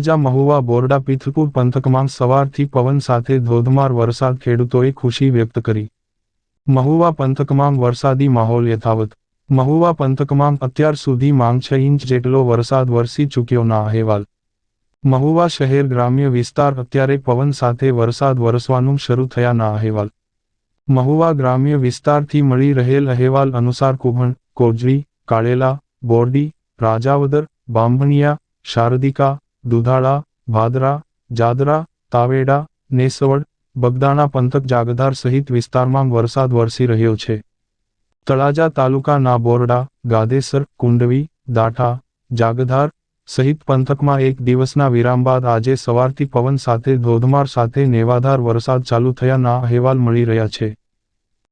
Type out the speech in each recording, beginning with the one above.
તળાજા મહુવા બોરડા પિથલપુર પંથકમાં સવારથી પવન સાથે ધોધમાર વરસાદ ખેડૂતોએ ખુશી વ્યક્ત કરી. મહુવા પંથકમાં વરસાદી માહોલ યથાવત. મહુવા પંથકમાં અત્યાર સુધી માંગ છ ઇંચ જેટલો વરસાદ વરસી ચૂક્યોના અહેવાલ. મહુવા શહેર ગ્રામ્ય વિસ્તાર અત્યારે પવન સાથે વરસાદ વરસવાનું શરૂ થયાના અહેવાલ. મહુવા ગ્રામ્ય વિસ્તારથી મળી રહેલ અહેવાલ અનુસાર કુભણ કોજરી કાળેલા, બોરડી, રાજાવદર બામણિયા શારદિકા દુધાળા ભાદરા જાદરા, તાવેડા, નેસવડ, બગદાણા પંથક જાગધાર સહિત વિસ્તારમાં વરસાદ વરસી રહ્યો છે. તળાજા તાલુકાના બોરડા, ગાદેસર, કુંડવી, દાઠા, જાગધાર સહિત પંથકમાં એક દિવસના વિરામ બાદ આજે સવારથી પવન સાથે ધોધમાર સાથે નેવાધાર વરસાદ ચાલુ થયાના અહેવાલ મળી રહ્યા છે.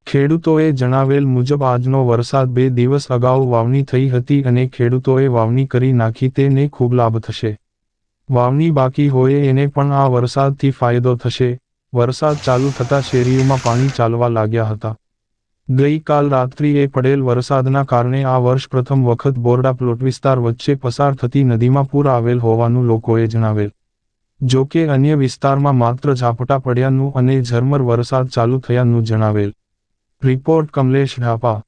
ખેડૂતોએ જણાવેલ મુજબ આજનો વરસાદ બે દિવસ અગાઉ વાવણી થઈ હતી અને ખેડૂતોએ વાવણી કરી નાખી તેને ખૂબ લાભ થશે. વાવણી બાકી હોય એને પણ આ વરસાદથી ફાયદો થશે. વરસાદ ચાલુ થતાં શેરીઓમાં પાણી ચાલવા લાગ્યા હતા. ગઈકાલ રાત્રિએ પડેલ વરસાદના કારણે આ વર્ષ પ્રથમ વખત બોરડા પ્લોટ વિસ્તાર વચ્ચે પસાર થતી નદીમાં પૂર આવેલ હોવાનું લોકોએ જણાવેલ. જો કે અન્ય વિસ્તારમાં માત્ર ઝાપટા પડ્યાનું અને ઝરમર વરસાદ ચાલુ થયાનું જણાવેલ. રિપોર્ટ કમલેશ ઢાપા.